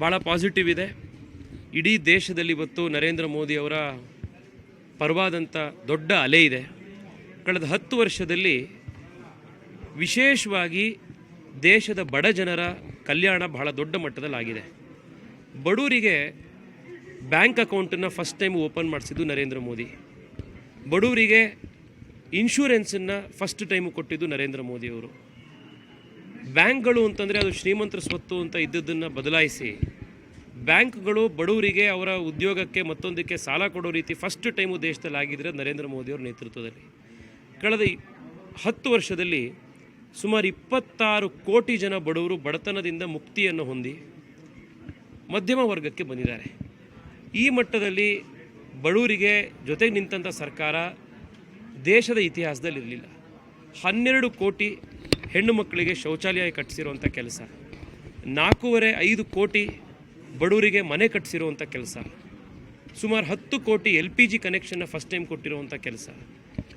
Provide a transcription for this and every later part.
ಭಾಳ ಪಾಸಿಟಿವ್ ಇದೆ. ಇಡೀ ದೇಶದಲ್ಲಿ ಇವತ್ತು ನರೇಂದ್ರ ಮೋದಿ ಅವರ ಪರವಾದಂಥ ದೊಡ್ಡ ಅಲೆ ಇದೆ. ಕಳೆದ ಹತ್ತು ವರ್ಷದಲ್ಲಿ ವಿಶೇಷವಾಗಿ ದೇಶದ ಬಡ ಜನರ ಕಲ್ಯಾಣ ಬಹಳ ದೊಡ್ಡ ಮಟ್ಟದಲ್ಲಾಗಿದೆ. ಬಡವರಿಗೆ ಬ್ಯಾಂಕ್ ಅಕೌಂಟನ್ನು ಫಸ್ಟ್ ಟೈಮ್ ಓಪನ್ ಮಾಡಿಸಿದ್ದು ನರೇಂದ್ರ ಮೋದಿ. ಬಡವರಿಗೆ ಇನ್ಶೂರೆನ್ಸನ್ನು ಫಸ್ಟ್ ಟೈಮು ಕೊಟ್ಟಿದ್ದು ನರೇಂದ್ರ ಮೋದಿಯವರು ಬ್ಯಾಂಕ್ಗಳು ಅಂತಂದರೆ ಅದು ಶ್ರೀಮಂತರ ಸ್ವತ್ತು ಅಂತ ಇದ್ದದ್ದನ್ನು ಬದಲಾಯಿಸಿ, ಬ್ಯಾಂಕ್ಗಳು ಬಡವರಿಗೆ ಅವರ ಉದ್ಯೋಗಕ್ಕೆ ಮತ್ತೊಂದಕ್ಕೆ ಸಾಲ ಕೊಡೋ ರೀತಿ ಫಸ್ಟ್ ಟೈಮು ದೇಶದಲ್ಲಿ ಆಗಿದ್ದರೆ ನರೇಂದ್ರ ಮೋದಿಯವರ ನೇತೃತ್ವದಲ್ಲಿ. ಕಳೆದ ಹತ್ತು ವರ್ಷದಲ್ಲಿ ಸುಮಾರು ಇಪ್ಪತ್ತಾರು ಕೋಟಿ ಜನ ಬಡವರು ಬಡತನದಿಂದ ಮುಕ್ತಿಯನ್ನು ಹೊಂದಿ ಮಧ್ಯಮ ವರ್ಗಕ್ಕೆ ಬಂದಿದ್ದಾರೆ. ಈ ಮಟ್ಟದಲ್ಲಿ ಬಡವರಿಗೆ ಜೊತೆಗೆ ನಿಂತಂಥ ಸರ್ಕಾರ ದೇಶದ ಇತಿಹಾಸದಲ್ಲಿ ಇರಲಿಲ್ಲ ಹನ್ನೆರಡು ಕೋಟಿ ಹೆಣ್ಣು ಮಕ್ಕಳಿಗೆ ಶೌಚಾಲಯ ಕಟ್ಟಿಸಿರುವಂಥ ಕೆಲಸ. ನಾಲ್ಕೂವರೆ ಐದು ಕೋಟಿ ಬಡವರಿಗೆ ಮನೆ ಕಟ್ಟಿಸಿರುವಂಥ ಕೆಲಸ. ಸುಮಾರು ಹತ್ತು ಕೋಟಿ ಎಲ್ ಪಿ ಜಿ ಕನೆಕ್ಷನ್ನ ಫಸ್ಟ್ ಟೈಮ್ ಕೊಟ್ಟಿರುವಂಥ ಕೆಲಸ.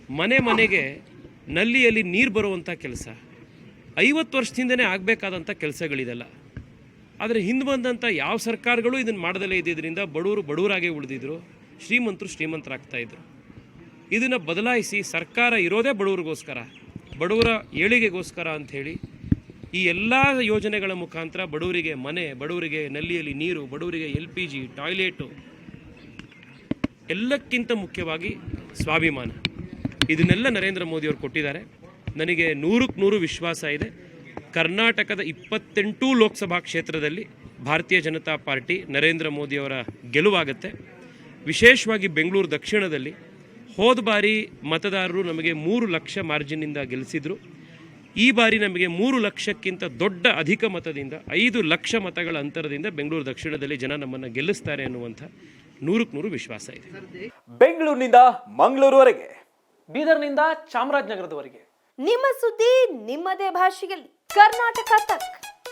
ಮನೆ ಮನೆಗೆ ನಲ್ಲಿಯಲ್ಲಿ ನೀರು ಬರುವಂಥ ಕೆಲಸ. ಐವತ್ತು ವರ್ಷದಿಂದನೇ ಆಗಬೇಕಾದಂಥ ಕೆಲಸಗಳಿದೆಲ್ಲ. ಆದರೆ ಹಿಂದೆ ಬಂದಂಥ ಯಾವ ಸರ್ಕಾರಗಳು ಇದನ್ನು ಮಾಡದಲ್ಲೇ ಇದ್ದಿದ್ದರಿಂದ ಬಡವರು ಬಡವರಾಗೇ ಉಳಿದಿದ್ರು. ಶ್ರೀಮಂತರು ಶ್ರೀಮಂತರಾಗ್ತಾ ಇದ್ರು. ಇದನ್ನು ಬದಲಾಯಿಸಿ ಸರ್ಕಾರ ಇರೋದೇ ಬಡವರಿಗೋಸ್ಕರ. ಬಡವರ ಏಳಿಗೆಗೋಸ್ಕರ ಅಂಥೇಳಿ ಈ ಎಲ್ಲ ಯೋಜನೆಗಳ ಮುಖಾಂತರ ಬಡವರಿಗೆ ಮನೆ, ಬಡವರಿಗೆ ನಲ್ಲಿಯಲ್ಲಿ ನೀರು, ಬಡವರಿಗೆ ಎಲ್ ಪಿ ಜಿ, ಟಾಯ್ಲೆಟು ಎಲ್ಲಕ್ಕಿಂತ ಮುಖ್ಯವಾಗಿ ಸ್ವಾಭಿಮಾನ. ಇದನ್ನೆಲ್ಲ ನರೇಂದ್ರ ಮೋದಿಯವರು ಕೊಟ್ಟಿದ್ದಾರೆ. ನನಗೆ ನೂರಕ್ಕೆ ನೂರು ವಿಶ್ವಾಸ ಇದೆ. ಕರ್ನಾಟಕದ ಇಪ್ಪತ್ತೆಂಟು ಲೋಕಸಭಾ ಕ್ಷೇತ್ರದಲ್ಲಿ ಭಾರತೀಯ ಜನತಾ ಪಾರ್ಟಿ ನರೇಂದ್ರ ಮೋದಿಯವರ ಗೆಲುವಾಗುತ್ತೆ. ವಿಶೇಷವಾಗಿ ಬೆಂಗಳೂರು ದಕ್ಷಿಣದಲ್ಲಿ ಹೋದ ಬಾರಿ ಮತದಾರರು ನಮಗೆ ಮೂರು ಲಕ್ಷ ಮಾರ್ಜಿನ್ನಿಂದ ಗೆಲ್ಲಿಸಿದರು ಈ ಬಾರಿ ನಮಗೆ ಮೂರು ಲಕ್ಷಕ್ಕಿಂತ ದೊಡ್ಡ ಅಧಿಕ ಮತದಿಂದ ಐದು ಲಕ್ಷ ಮತಗಳ ಅಂತರದಿಂದ ಬೆಂಗಳೂರು ದಕ್ಷಿಣದಲ್ಲಿ ಜನ ನಮ್ಮನ್ನು ಗೆಲ್ಲಿಸ್ತಾರೆ ಅನ್ನುವಂಥ ನೂರಕ್ಕೆ ನೂರು ವಿಶ್ವಾಸ ಇದೆ. ಬೆಂಗಳೂರಿನಿಂದ ಮಂಗಳೂರುವರೆಗೆ. ಬೀದರ್ನಿಂದ ಚಾಮರಾಜನಗರದವರೆಗೆ. ನಿಮ್ಮ ಸುದ್ದಿ ನಿಮ್ಮದೇ ಭಾಷೆಯಲ್ಲಿ. ಕರ್ನಾಟಕ ತಕ್.